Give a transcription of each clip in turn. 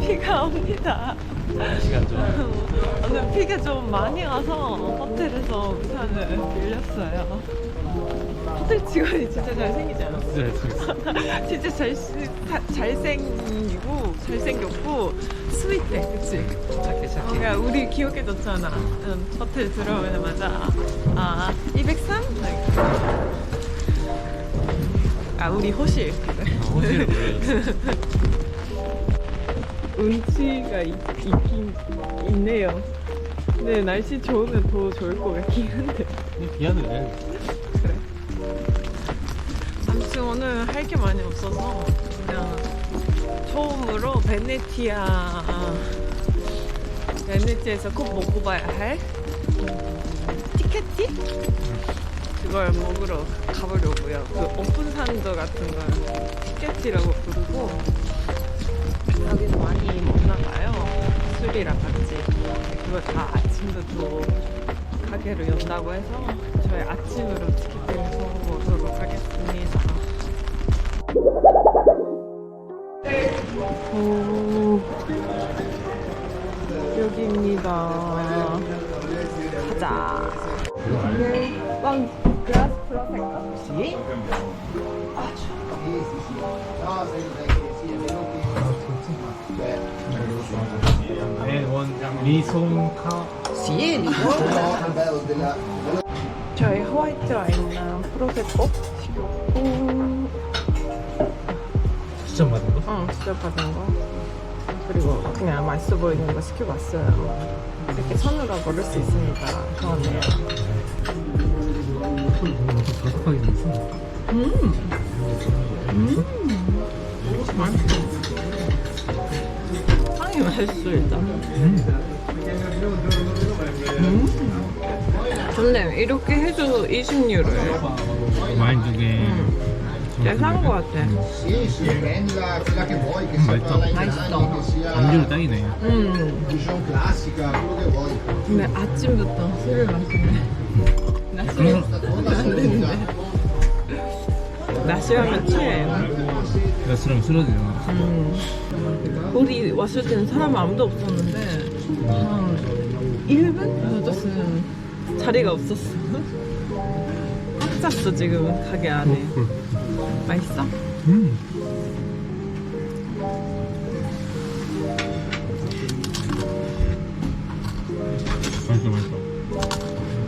비가 옵니다. 시간 좀. 오늘 비가 좀 많이 와서 호텔에서 우산을 빌렸어요. 호텔 직원이 진짜 잘생기지 않았어? 네. 진짜 잘, 잘생기고 잘생겼고 스윗해 그치? 착해, 착해. 그러니까 우리 기억해뒀잖아 응, 호텔 들어오자마자 아 203? 아 우리 호실 호텔을 불러줬어. 운치가 있, 있긴 있네요 근데 날씨 좋으면 더 좋을 것 같긴 한데 미안해. 왜? 그래. 아무튼 오늘 할 게 많이 없어서 그냥 처음으로 베네티아 베네티아에서 꼭 먹어봐야 할 티켓티 그걸 먹으러 가보려고요. 그 오픈 산도 같은 걸 티켓티라고 부르고 여기서 많이 먹나 봐요. 술이랑 같이. 그거 다 아침부터 가게를 연다고 해서 저희 아침으로 della... 저희 화이트 와인이랑 프로세코 시켰고, 추천 받은 거? 어, 직접 받은 거. 그리고 그냥 맛있어 보이는 거 시켜봤어요. 이렇게 손으로 고를 수 있으니까 좋았네요. 바삭하게 생겼어. 음, 맛있어. 빵이 맛있어, 일단. 음. 좋네. 이렇게 해줘 20유로예요. 와인 두 개. 제가 산거 같아. 맛있어. sia 안주를 딱이네. 음. 근데 아침부터 술을 마시네. 나 술, 안 되는데. 낮이하면 취해. 나 술하면 쓰러지잖아. 음. 우리 왔을 때는 사람 아무도 없었는데, 한 1분 늦었으면 자리가 없었어. 꽉 찼어, 지금 가게 안에. 꿀. 맛있어? 음. 맛있어, 맛있어.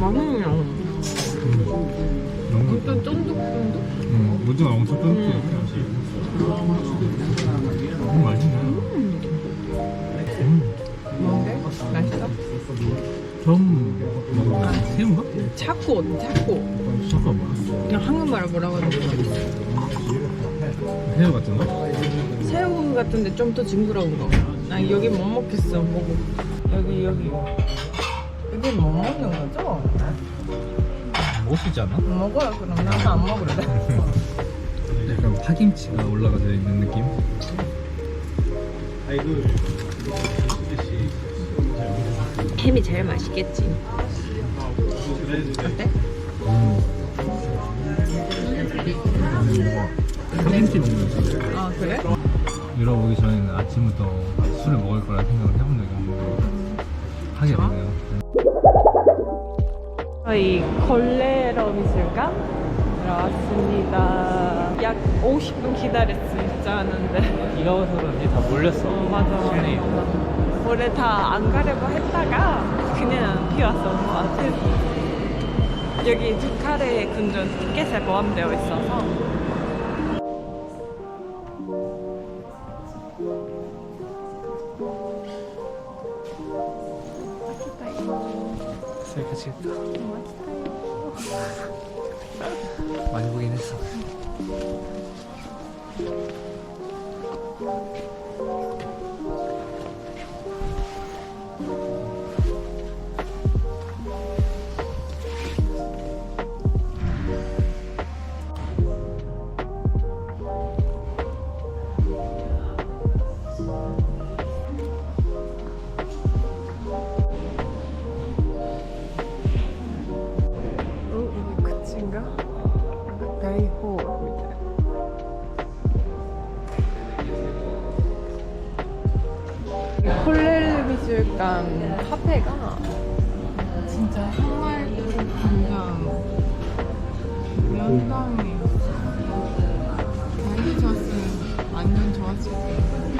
맛있네요. 너무 엄청 쫀득쫀득? 음, 모두가 엄청 쫀쫀해. 새우인가? 차코, 차코. 잠깐만. 그냥 한국말로 뭐라고 하는지 모르겠어. 새우 같은 거? 새우 같은데 좀 더 징그러운 거. 나 여기 못 먹겠어. 먹어. 여기 여기. 여기 못 먹는 거죠? 먹을 수 있지 않아? 먹어요. 그럼 나는 안 먹을래. 약간 파김치가 올라가 있는 느낌? 햄이 제일 맛있겠지. 어때? 음. 파김치 먹는 거. 아 그래? 유럽 오기 전에는 아침부터 술을 먹을 거라 생각을 해본 적이 없는데 하게 되네요. 저희 걸레로 미술관 들어왔습니다. 약 50분 기다렸어요. 진짜 하는데. 비가 와서 그런지 다 몰렸어. 어, 맞아. 실내. 원래 다 안 가려고 했다가 그냥 비 왔어 것 같아. 여기 두 카레 근전 티켓에 포함되어 있어서 셀카치겠다. 많이 보긴 했어. 면당이 날씨 좋았으면 완전 좋았을 텐데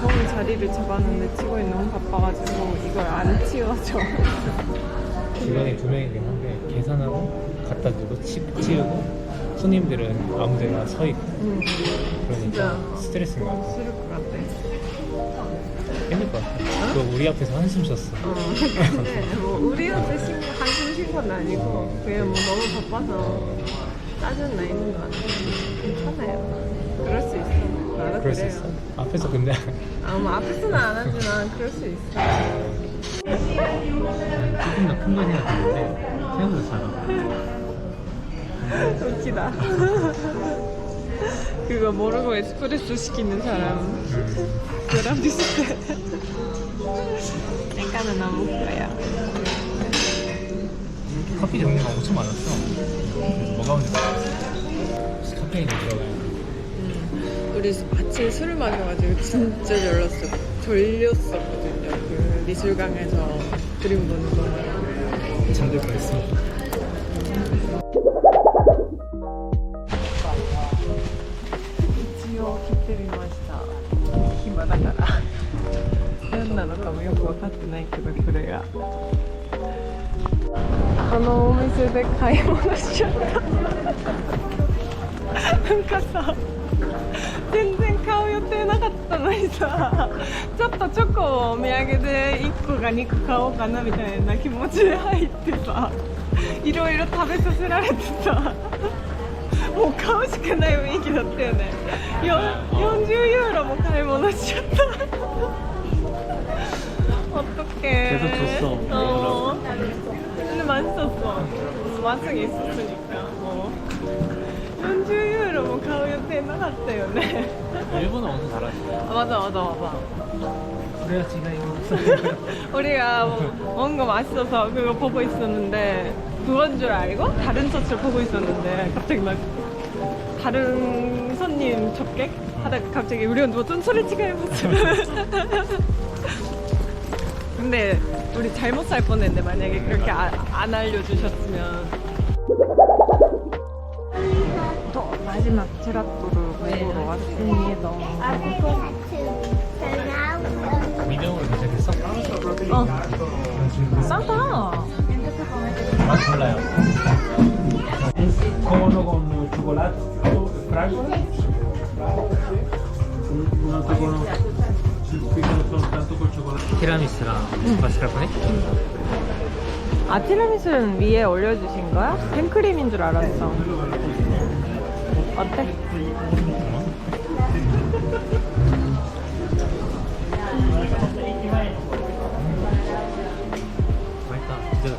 처음 자리를 잡았는데 직원이 너무 바빠가지고 이걸 안 치워줘. 직원이 두 명이긴 한데 계산하고 갖다 주고 치, 치우고 손님들은 아무데나 서 있고 응. 그러니까. 스트레스인 것 같아 싫을 것 같아 힘들 것 같아 그 우리 앞에서 한숨 쉬었어 어, 근데 뭐 우리 앞에 신 한숨 쉰건 아니고 그냥 뭐 너무 바빠서 짜증 나 있는 것 같아. 괜찮아요. 그럴 수 있어. 나도 그럴 수 그래요. 있어 앞에서 근데 아, 뭐 앞에서는 안 하지만 그럴 수 있어. 조금 더 큰 거지 같은데 생각보다 잘하 웃기다. 그거 모르고 에스프레소 시키는 사람. 그런 비슷해. 약간은 너무 웃겨요. 커피 종류가 엄청 많았어 뭐가 뭔지 몰랐어 카페인이 들어가요 우리 아침 술을 마셔가지고 진짜 졸렸어. 졸렸었거든요. 그 미술관에서 그림 보는 거. 잠들 뻔했어 ってみました。暇だから。何なのかもよく分かってないけどこれが。このお店で買い物しちゃった。なんかさ全然買う予定なかったのにさちょっとチョコをお土産で1個か2個買おうかなみたいな気持ちで入ってさいろいろ食べさせられてさ。もう買うしかない雰囲気だったよねよ40ユーロも買い物しちゃった 어떡해 계속 줬어. 어. 근데 맛있었어 맛은 있었으니까 어. 40ユーロも買う予定なかったよね 일본어 엄청 잘하지 아, 맞아 맞아 맞아 그래야 지가 이거 우리가 뭔가 맛있어서 그거 보고 있었는데 그건 줄 알고 다른 서치를 보고 있었는데 갑자기 막 다른 손님 접객 하다가 갑자기 우리가 뭐 쫀소리 찍어요 근데 우리 잘못 살 뻔했네. 만약에 그렇게 아- 안 알려주셨으면. 또 마지막 제라또를 먹으러 왔습니다 민영으로 도착했어? 어 싸다 맛 몰라요. cono con un altro piccolo soltanto col cioccolato 티라미수랑 마스카포네? 아 티라미수는 위에 올려주신 거야? 생크림인 줄 알았어 어때? 맛있다 진짜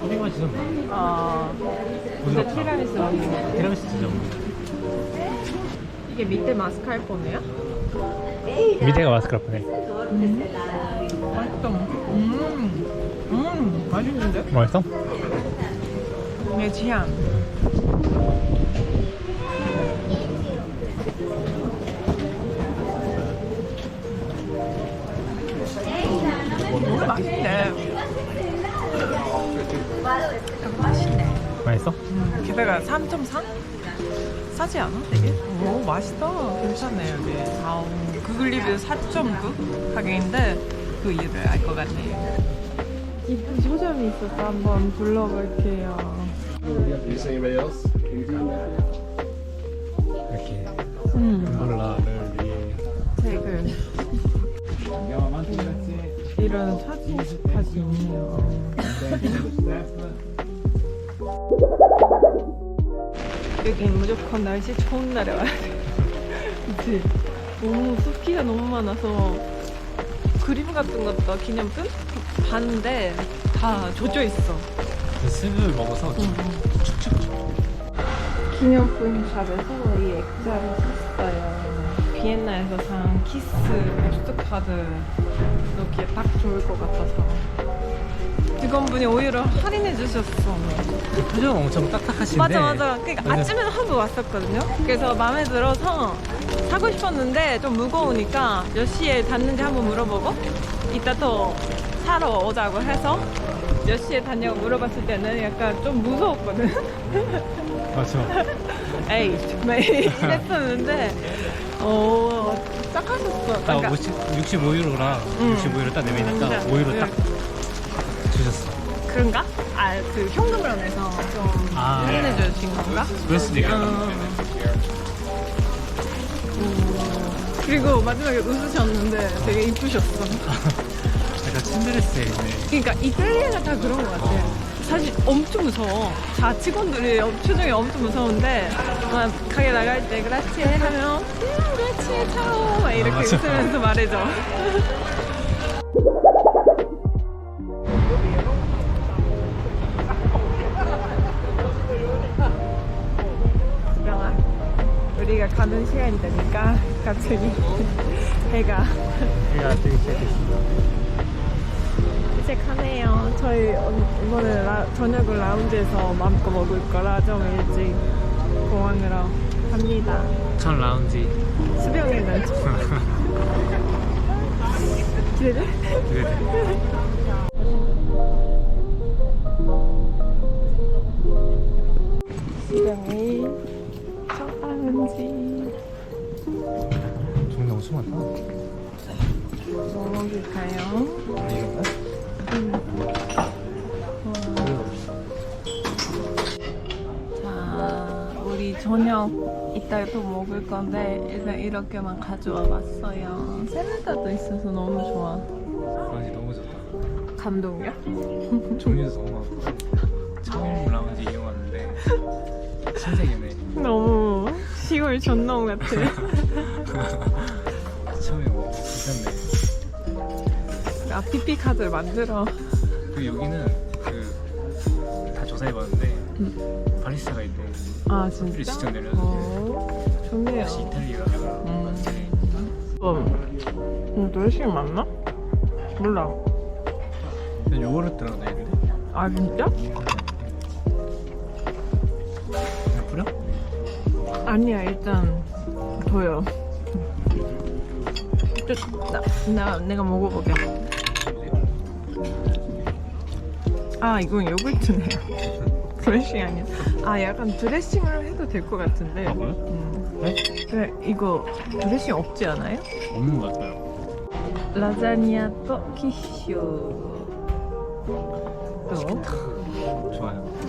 커피 맛이 좀 많아 어 근데 부드럽다. 티라미수 먹는 거 티라미수 진짜 먹는 이게 밑에 마스칼포네야? 밑에가 마스카포네 맛있다 음, 음 맛있는데? 맛있어? 내 취향 너무 맛있네 맛있네 맛있어? 게다가 3.3? 싸지 않아? 되게? 오 맛있다. 괜찮네 여기 아우 구글 리뷰 4.9 가격인데 그 이유를 알 것 같네요. 이쁜 서점이 있어서 한번 불러볼게요. Is anybody else? 이렇게 음. 위해 책을 grazie 이런 사진까지 있네요 여기 무조건 날씨 좋은 날에 와야 돼. 그치? 너무 숲기가 너무 많아서 그림 같은 것도 기념품? 봤는데 다 조져 있어. 그 습을 먹어서 축축 기념품 샵에서 이 액자를 샀어요. 비엔나에서 산 키스 포스트카드 넣기에 딱 좋을 것 같아서 직원분이 오히려 할인해 주셨어. 표정 엄청 딱딱하신데. 맞아 맞아. 그러니까 맞아. 아침에는 하고 왔었거든요. 그래서 마음에 들어서 사고 싶었는데 좀 무거우니까 몇 시에 닫는지 한번 물어보고 이따 또 사러 오자고 해서 몇 시에 닫냐고 물어봤을 때는 약간 좀 무서웠거든. 맞아. 에이 정말 이랬었는데 어 짝하셨어. 딱 그러니까 50, 65유로랑 음. 65유로 딱 내미니까 진짜. 5유로 딱. 그런가? 아 그 현금을 내서 좀 아. 할인해 주신 건가? 있겠다. 어. 음, 그리고 마지막에 웃으셨는데 되게 이쁘셨어. 약간 츤드레스에 있네. 그러니까 이탈리아가 다 그런 것 같아. 사실 엄청 무서워. 다 직원들이 엄- 표정이 엄청 무서운데 막 가게 나갈 때 그라치에 하면 음, 그라치에 차오 막 이렇게 아, 맞아. 웃으면서 말해줘. 우리가 가는 시간이 되니까 갑자기 해가 해가 뜨기 시작했습니다. 이제 가네요. 저희 오- 이번에 라- 저녁을 라운지에서 마음껏 먹을 거라 좀 일찍 공항으로 갑니다. 전 라운지. 수병이는 기대돼? 그래. 수병이 저 라운지 종류 엄청 많다. 뭐 먹을까요? 이건가? 자, 우리 저녁 이따 또 먹을 건데 일단 이렇게만 가져와 봤어요. 샐러드도 있어서 너무 좋아. 라운지 너무 좋다. 감동이야? 종류도 너무 많고. 처음 라운지 이용하는데 신세계네. 너무 시골 전농 같아. 처음에 뭐 괜찮네. 아, PP 카드 만들어. 그 여기는 그 다 조사해봤는데 바리스타가 있대. 아, 커피를 진짜? 직접 내려주세요. 어, 좋네요. 역시 이탈리아가 음. 어, 이거 드레싱 맞나? 몰라. 난 요거르트라고 되는데. 아, 진짜? 아니야, 일단 보여. 나, 나, 내가 먹어보게. 아, 이건 요구르트네요. 드레싱 아니야. 아, 약간 드레싱을 해도 될 것 같은데. 아, 그래? 음. 네? 그래, 이거 드레싱 없지 않아요? 없는 것 같아요. 라자니아 또 키쇼. 또?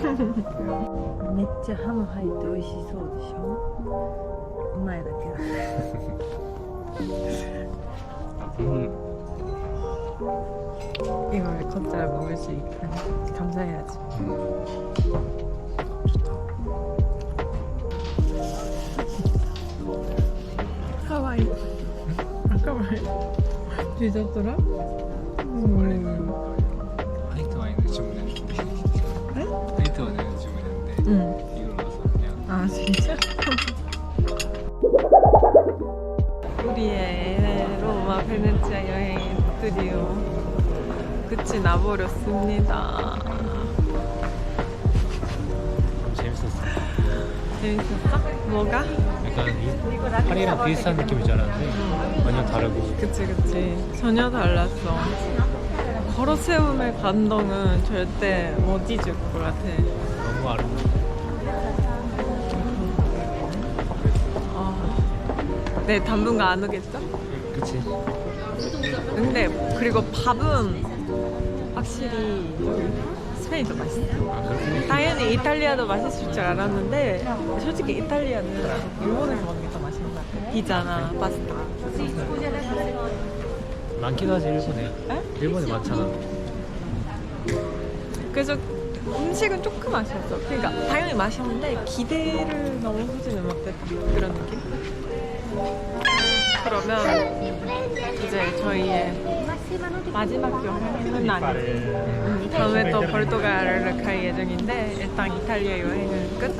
めっちゃハム入って美味しそうでしょうまいだけどうん今こちらが美味しい感じ感じ味、うんかわいい。かわいい。デザート。うん。 응. 이걸 넣어서 그냥 아 진짜? 우리의 로마 베네치아 여행이 드디어 끝이 나버렸습니다 재밌었어. 재밌었어? 뭐가? 약간 이 파리랑 비슷한 느낌인 줄 알았는데 완전 다르고 그치 그치 전혀 달랐어 걸어 세움의 감동은 절대 못 잊을 것 같아 너무 아름다워. 아, 네 당분간 안 오겠죠? 그치? 근데 그리고 밥은 확실히 스페인이 더 맛있어 아 그렇게 당연히 이탈리아도 맛있을 줄 알았는데 솔직히 이탈리아는 일본에서 먹는 게 더 맛있는 것 같아 피자나 파스타 많기도 하지 일본에. 에? 일본에 많잖아. 그래서 음식은 조금 아쉬웠어. 그러니까 당연히 맛있는데 기대를 너무 하지는 못했다 그런 느낌? 그러면 이제 저희의 마지막 여행은 아니고 음, 다음에 또 포르투갈을 갈 예정인데 일단 이탈리아 여행은 끝